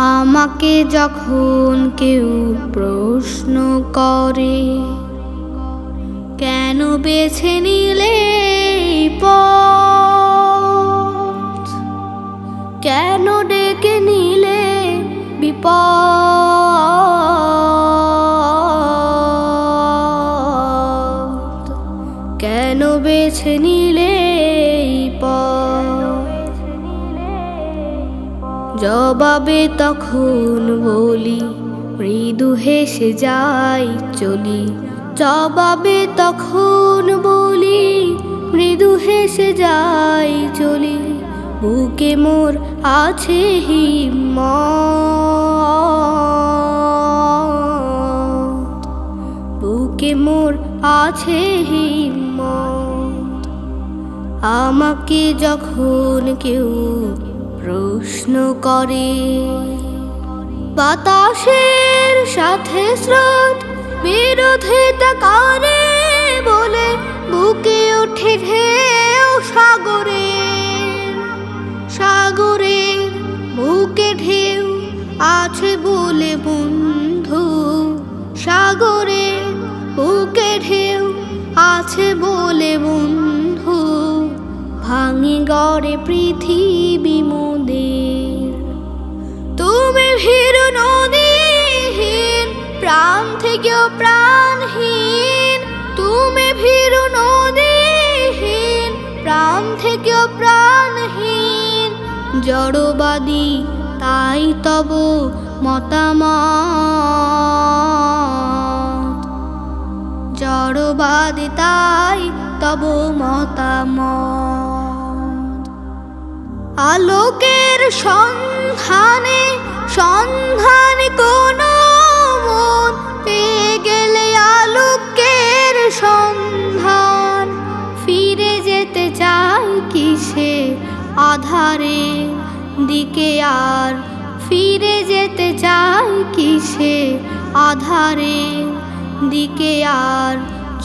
আমাকে যখন কেউ প্রশ্ন করে, কেন বেছে নিলে কেন ডেকে নিলে বিপদ? কেন বেছে নিলে পথ? জবাবে তখন বলি, মৃদু হেসে যাই, চলি। জবাবে তখন বলি, মৃদু হেসে যাই, চলি। বুকে মোর আছে হিম্মত। বুকে মোর আছে হিম্মত। আমাকে যখন কেউ প্রশ্ন করে, বাতাসের সাথে স্রোত বিরোধিতা করে বলে বুকে ওঠে ঢেউ সাগরের সাগরের বুকে ঢেউ আছে বলে বন্ধু সাগরের বুকে ঢেউ আছে বলে বন্ধু, ভাঙে গড়ে পৃথিবী থেকেও প্রাণহীন, তুমি ভীর নদীহীন, প্রাণ থেকেও প্রাণহীন, জড়বাদী, তাই তব মতামত। জড়বাদী, তাই তব মতামত। আলোকের সন্ধানে সন্ধান কোন আধারে দিকে আর ফিরে যেতে চাই কিসে? আধারে দিকে আর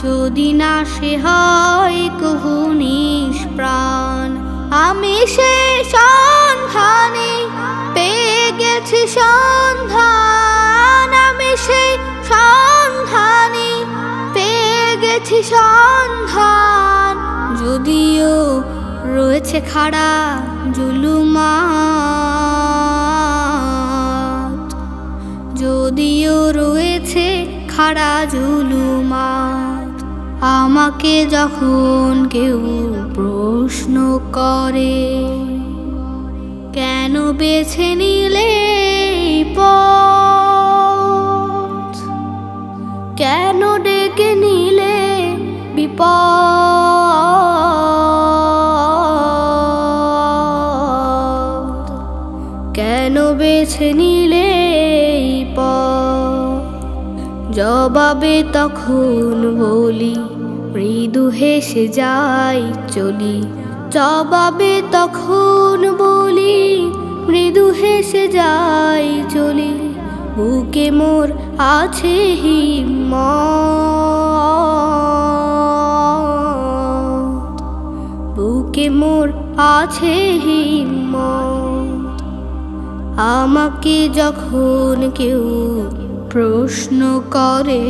যদি না সে হয় কহু প্রাণ। আমি সে সন্ধানে পেয়ে গেছি সন্ধান। আমি সেই সন্ধানে পেয়ে গেছি সন্ধান। রয়েছে খাড়া জুলুমাত। যদিও রয়েছে খাড়া জুলুমাত, আমাকে যখন কেউ প্রশ্ন করে, কেন বেছে নিলে এই বেছে নিলে প জবাবে তখন বলি, মৃদু হেসে যাই চলি। জবাবে তখন বলি, মৃদু হেসে যাই চলি। বুকে মোর আছে হিম্মত। বুকে মোর আছে হিম্মত। আমাকে যখন কেউ প্রশ্ন করে